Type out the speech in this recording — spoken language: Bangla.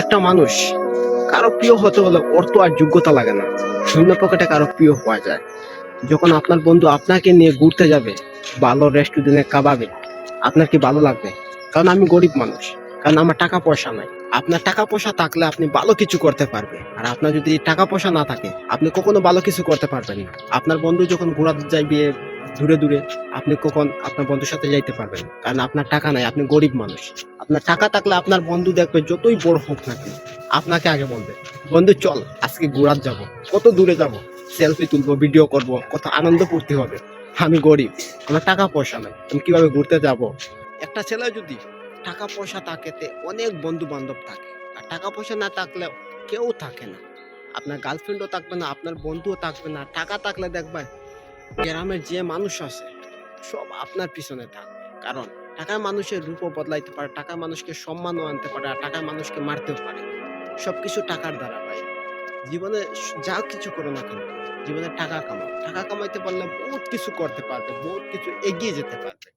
একটা মানুষ কারও প্রিয় হতে হলে তো আর যোগ্যতা লাগে না। শূন্য পকেটে কারও প্রিয় হওয়া যায়। যখন আপনার বন্ধু আপনাকে নিয়ে ঘুরতে যাবে, ভালো রেস্টুরেন্টে কাবাবে আপনার কি ভালো লাগবে? কারণ আমি গরিব মানুষ, কারণ আমার টাকা পয়সা নাই। আপনার টাকা পয়সা থাকলে আপনি ভালো কিছু করতে পারবে আর আপনার যদি টাকা পয়সা না থাকে, আপনি কখনো ভালো কিছু করতে পারবেন না। আপনার বন্ধু যখন ঘোরাতে যাইবে দূরে দূরে আপনি কখন আপনার বন্ধুর সাথে যাইতে পারবেন। কারণ আপনার টাকা নাই, আপনি গরিব মানুষ। আপনার টাকা থাকলে আপনার বন্ধু দেখবে যতই বড় হোক না কেন, আপনাকে আগে বলবে, বন্ধু, চল, আজকে ঘোরাত যাব, কত দূরে যাব সেলফি তুলবো ভিডিও করব, কত আনন্দ করতে হবে। আমি গরিব, আমার টাকা পয়সা নাই, আমি কীভাবে ঘুরতে যাব? একটা ছেলে যদি টাকা পয়সা থাকে, তে অনেক বন্ধু বান্ধব থাকে। আর টাকা পয়সা না থাকলে কেউ থাকে না। আপনার গার্লফ্রেন্ডও থাকবে না, আপনার বন্ধুও থাকবে না। টাকা থাকলে দেখবেন গ্রামের যে মানুষ আছে, সব আপনার পিছনে থাকবে কারণ টাকা মানুষের রূপও বদলাইতে পারে টাকা মানুষকে সম্মানও আনতে পারে, আর টাকা মানুষকে মারতেও পারে। সব কিছু টাকার দ্বারা পায় জীবনে যা কিছু করো না কেন, জীবনে টাকা কামাও। টাকা কামাইতে পারলে বহুত কিছু করতে পারবে, বহুত কিছু এগিয়ে যেতে পারবে।